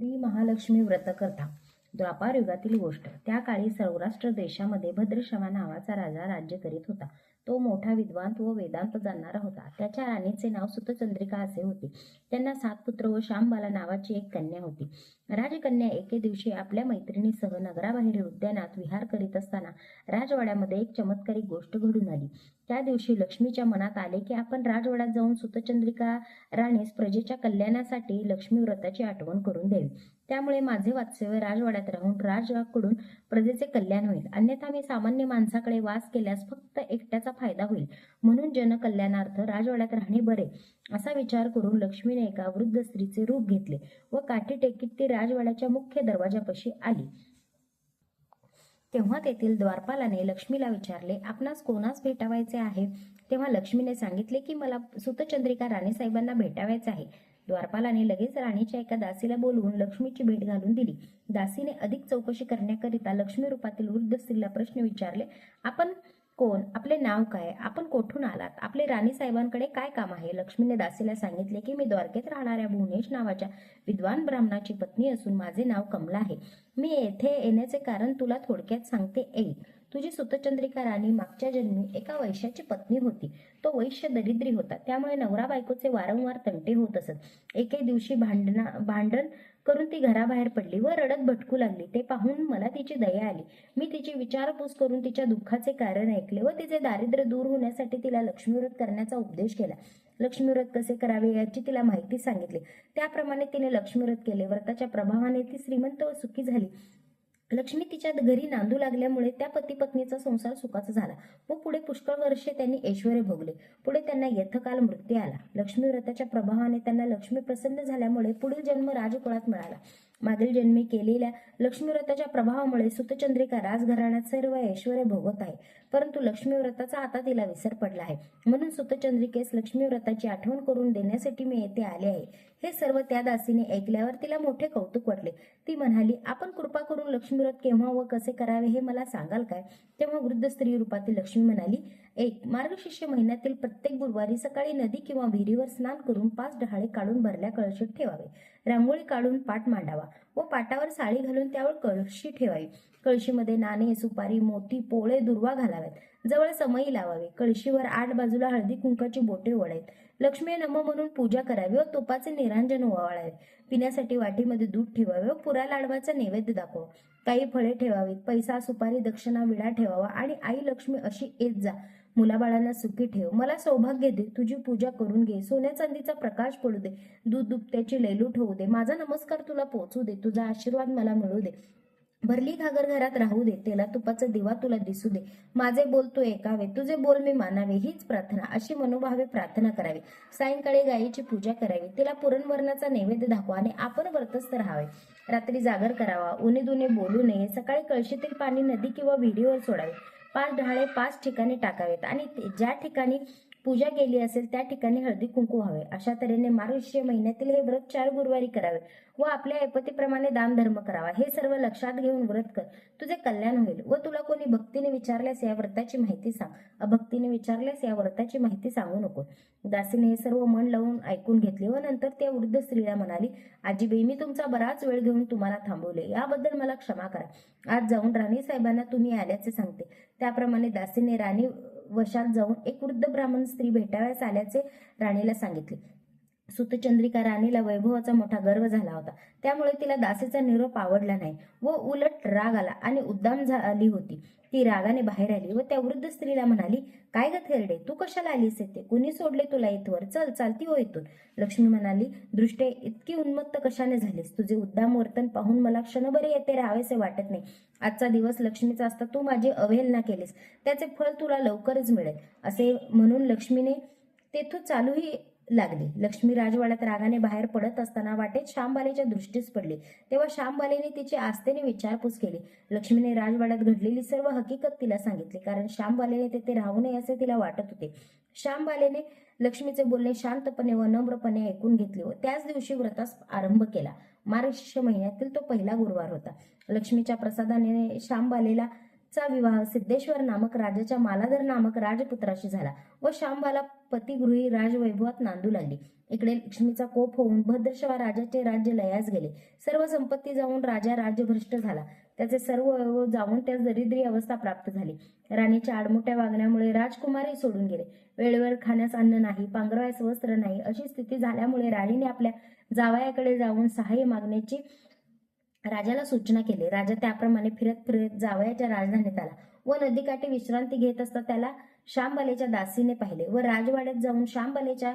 श्री महालक्ष्मी व्रतकथा द्वापार युगातील गोष्ट. त्या काळी सौराष्ट्र देशामध्ये भद्रशवा नावाचा राजा राज्य करीत होता. तो मोठा विद्वान व वेदांत जाणणारा होता. त्याच्या राणीचे नाव सुतचंद्रिका असे होते. त्यांना सात पुत्र व श्यामबाला नावाची एक कन्या होती. राजकन्या एके दिवशी आपल्या मैत्रिणीसह नगराबाहेर उद्यानात विहार करीत असताना राजवाड्यामध्ये एक चमत्कारिक गोष्ट घडून आली. त्या दिवशी लक्ष्मीच्या मनात आले की आपण राजवाड्यात जाऊन सुतचंद्रिका राणीस प्रजेच्या कल्याणासाठी लक्ष्मी व्रताची आठवण करून द्यावी. त्यामुळे माझे वात्सल्य राजवाड्यात राहून राजाकडून प्रजेचे कल्याण होईल. अन्यथा मी सामान्य माणसाकडे वास केल्यास फक्त एकट्याचा फायदा होईल. म्हणून जनकल्याणार्थ राजवाड्यात राहणे बरे. असा विचार करून लक्ष्मीने एका वृद्ध स्त्रीचे रूप घेतले व काठी टेकीत ती राजवाड्याच्या मुख्य दरवाजापाशी आली. तेव्हा तेथील द्वारपालाने लक्ष्मीला विचारले आपणास कोणास भेटावायचे आहे? तेव्हा लक्ष्मीने सांगितले की मला सुतचंद्रिका राणीसाहेबांना भेटावायचे आहे. द्वारपालाने लगेच राणीच्या एका दासीला बोलवून लक्ष्मीची भेट घालून दिली. दासीने अधिक चौकशी करण्याकरिता लक्ष्मी रूपातील वृद्ध स्त्रीला प्रश्न विचारले आपण कोण? आपले नाव काय? आपण कोठून आलात? आपले राणी साहेबांकडे काय काम आहे? लक्ष्मीने दासीला सांगितले की मी द्वारकेत राहणाऱ्या भुवनेश नावाच्या विद्वान ब्राह्मणाची पत्नी असून माझे नाव कमला आहे. मी येथे येण्याचे कारण तुला थोडक्यात सांगते येईल तुझी सुतचंद्रिका राणी मागच्या जन्मी एका वैश्याची पत्नी होती. तो वैश्य दरिद्री होता. त्यामुळे नवरा बायकोचे वारंवार तंटे होत असत. एके दिवशी भांडणा भांडण करून ती घराबाहेर पडली व रडत भटकू लागली. ते पाहून मला तिची दया आली. मी तिची विचारपूस करून तिच्या दुःखाचे कारण ऐकले व तिचे दारिद्र्य दूर होण्यासाठी तिला लक्ष्मीव्रत करण्याचा उपदेश केला. लक्ष्मीव्रत कसे करावे याची तिला माहिती सांगितली. त्याप्रमाणे तिने लक्ष्मीव्रत केले. व्रताच्या प्रभावाने ती श्रीमंत व सुखी झाली. लक्ष्मी तिच्या घरी नांदू लागल्यामुळे त्या पती पत्नीचा संसार सुखाचा झाला. व पुढे पुष्कळ वर्षे त्यांनी ऐश्वर भोगले. पुढे त्यांना यथकाल मृत्यू आला. लक्ष्मी व्रताच्या प्रभावाने त्यांना लक्ष्मी प्रसन्न झाल्यामुळे पुढील जन्म राजकुळात मिळाला. मागील जन्मी केलेल्या लक्ष्मीव्रताच्या प्रभावामुळे सुतचंद्रिका राजघराण्यात सर्व ऐश्वर भोगत आहे. परंतु लक्ष्मीव्रताचा आता तिला विसर पडला आहे. म्हणून सुतचंद्रिकेस लक्ष्मीव्रताची आठवण करून देण्यासाठी मी येथे आले आहे. हे सर्व त्या दासीने ऐकल्यावर तिला मोठे कौतुक वाटले. ती म्हणाली आपण कृपा करून लक्ष्मीव्रत केव्हा व कसे करावे हे मला सांगाल काय? तेव्हा वृद्ध स्त्री रूपातील लक्ष्मी म्हणाली एक मार्गशिष्य महिन्यातील प्रत्येक गुरुवारी सकाळी नदी किंवा विहिरीवर स्नान करून पाच डहाळे काढून भरल्या कळशीत ठेवावे. रांगोळी काढून पाट मांडावा व पाटावर साळी घालून त्यावर कळशी ठेवावी. कळशीमध्ये नाणे सुपारी मोती पोळे दुर्वा घालाव्यात. जवळ समई लावावी. कळशीवर आठ बाजूला हळदी कुंकाची बोटे ओढावीत. लक्ष्मी नम म्हणून पूजा करावी व तुपाचे निरांजन ओवाळावे. पिण्यासाठी वाटीमध्ये दूध ठेवावे व पुरा लाडवाचा नैवेद्य दाखवा काही फळे ठेवावीत. पैसा सुपारी दक्षिणा विडा ठेवावा आणि आई लक्ष्मी अशी येत जा. मुलाबाळांना सुखी ठेव. मला सौभाग्य दे. तुझी पूजा करून घे. सोन्या चांदीचा प्रकाश पडू दे. दूध दुभत्याची लैलूट होऊ दे. माझा नमस्कार तुला पोचू दे. तुझा आशीर्वाद मला मिळू दे. भरली घागर घरात राहू दे. तेला तुपाचा दिवा तुला दिसू दे. माझे बोल तू ऐकावे. तुझे बोल मी मानावे. हीच प्रार्थना. अशी मनोभावे प्रार्थना करावी. सायंकाळी गायीची पूजा करावी. तिला पुरणवरणाचा नैवेद्य दाखवा आणि आपण व्रतस्थ राहावे. रात्री जागर करावा. उन्हे दुने बोलू नये. सकाळी कळशीतील पाणी नदी किंवा विहिरीवर सोडावे. पाच डहाळे पाच ठिकाणी टाकावेत आणि ज्या ठिकाणी पूजा केली असेल त्या ठिकाणी हळदी कुंकू व्हावे. अशा तऱ्हेने मार्गशीर्ष महिन्यातील हे व्रत चार गुरुवारी करावे व आपल्या ऐपतीप्रमाणे दान धर्म करावा. हे सर्व लक्षात घेऊन व्रत कर. तुझे कल्याण होईल व तुला कोणी विचारल्यास या व्रताची माहिती सांग. अभक्तीने विचारल्यास या व्रताची माहिती सांगू नको. दासीने हे सर्व मन लावून ऐकून घेतले व नंतर त्या वृद्ध स्त्रीला म्हणाली आजीबाई मी तुमचा बराच वेळ घेऊन तुम्हाला थांबवले. याबद्दल मला क्षमा करा. आज जाऊन राणी साहेबांना तुम्ही आल्याचे सांगते. त्याप्रमाणे दासीने राणी वशात जाऊन एक वृद्ध ब्राह्मण स्त्री भेटाव्यास आल्याचे राणीला सांगितले. सुतचंद्रिका राणीला वैभवाचा मोठा गर्व झाला होता. त्यामुळे तिला दासीचा निरोप आवडला नाही व उलट राग आला आणि उद्दाम झाली होती. ती रागाने बाहेर आली व त्या वृद्ध स्त्रीला म्हणाली काय ग थेरडे तू कशाला आलीस येते कुणी सोडले तुला इथवर? चल चालती हो इथून. लक्ष्मी म्हणाली दृष्टे इतकी उन्मत्त कशाने झालीस? तुझे उद्दाम वर्तन पाहून मला क्षणभर येते राहावेसे वाटत नाही. आजचा दिवस लक्ष्मीचा असता तू माझी अवहेलना केलीस. त्याचे फळ तुला लवकरच मिळेल. असे म्हणून लक्ष्मीने तेथून चालूही लागली. लक्ष्मी राजवाड्यात रागाने बाहेर पडत असताना वाटेत श्यामबालेच्या दृष्टीस पडली. तेव्हा श्यामबालेने तिची आस्थेने विचारपूस केली. लक्ष्मीने राजवाड्यात घडलेली सर्व हकीकत तिला सांगितली कारण श्यामबालेने तेथे राहू नये असे तिला वाटत होते. श्यामबालेने लक्ष्मीचे बोलणे शांतपणे व नम्रपणे ऐकून घेतले व त्याच दिवशी व्रतास आरंभ केला. मार्गशीर्ष महिन्यातील तो पहिला गुरुवार होता. लक्ष्मीच्या प्रसादाने श्यामबालेला चा विवाह सिद्धेश्वर नामक राजाच्या मालाधर नामक राजपुत्राशी झाला व शांबाला पतिगृही राजवैभवात नांदू लागली. इकडे लक्ष्मीचा कोप होऊन भद्रशवा राजाचे राज्य लयास गेले. सर्व संपत्ती जाऊन राजा राज्यभ्रष्ट झाला. त्याचे सर्व वैभव जाऊन त्यास दरिद्री अवस्था प्राप्त झाली. राणीच्या आडमोठ्या वागण्यामुळे राजकुमारही सोडून गेले. वेळेवर खाण्यास अन्न नाही पांघरवायस वस्त्र नाही अशी स्थिती झाल्यामुळे राणीने आपल्या जावयाकडे जाऊन सहाय्य मागण्याची राजाला सूचना केली. राजा त्याप्रमाणे फिरत फिरत जावयाच्या राजधानीत आला व नदीकाठी विश्रांती घेत असता त्याला श्यामबालेच्या दासीने पाहिले व राजवाड्यात जाऊन श्यामबालेच्या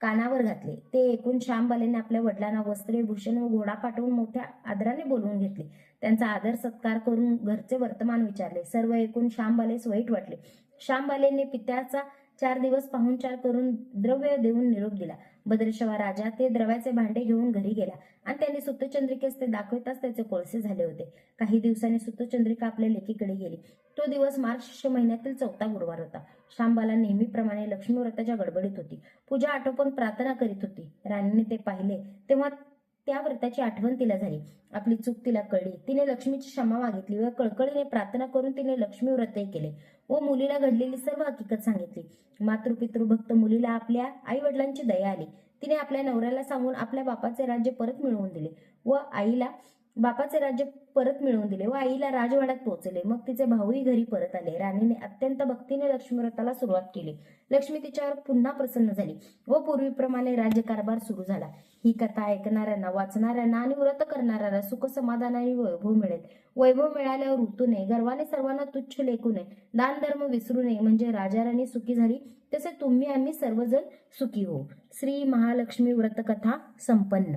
कानावर घातले. ते ऐकून श्यामबालेने आपल्या वडिलांना वस्त्रे भूषण व घोडा पाठवून मोठ्या आदराने बोलवून घेतले. त्यांचा आदर सत्कार करून घरचे वर्तमान विचारले. सर्व ऐकून श्यामबालेस वाईट वाटले. श्यामबालेने पित्याचा चार दिवस पाहुणचार करून द्रव्य देऊन निरोप दिला. भद्रशवा राजा ते द्रव्याचे भांडे घेऊन घरी गेला. आणि त्यांनी सुतचंद्रिकेस ते दाखवताच त्याचे कोळसे झाले होते. काही दिवसांनी सुतचंद्रिका आपल्या लेकीकडे गेली. तो दिवस मार्च महिन्यातील चौथा गुरुवार होता. शांबाला नेहमीप्रमाणे लक्ष्मी व्रताच्या गडबडीत होती. पूजा आटोपून प्रार्थना करीत होती. राणीने ते पाहिले तेव्हा त्या व्रताची आठवण तिला झाली. आपली चूक तिला कळली. तिने लक्ष्मीची क्षमा मागितली व कळकळीने प्रार्थना करून तिने लक्ष्मी व्रतही केले व मुलीला घडलेली सर्व हकीकत सांगितली. मातृपितृभक्त मुलीला आपल्या आई वडिलांची दया आली. तिने आपल्या नवऱ्याला सांगून आपल्या बापाचे राज्य परत मिळवून दिले व आईला बापाचे राज्य परत मिळवून दिले. व आईला राजवाड्यात पोहोचले. मग तिचे भाऊही घरी परत आले. राणीने अत्यंत भक्तीने लक्ष्मीव्रताला सुरुवात केली. लक्ष्मी तिच्यावर पुन्हा प्रसन्न झाली व पूर्वीप्रमाणे राज्यकारभार सुरू झाला. ही कथा ऐकणाऱ्यांना वाचणाऱ्यांना आणि व्रत करणाऱ्यांना सुख समाधान आणि वैभव मिळेल. वैभव मिळाल्यावर ऋतू नये गर्वाने सर्वांना तुच्छ लेखू नये दान धर्म विसरू नये म्हणजे राजा राणी सुखी झाली. तसे तुम्ही आम्ही सर्वजण सुखी हो श्री महालक्ष्मी व्रतकथा संपन्न.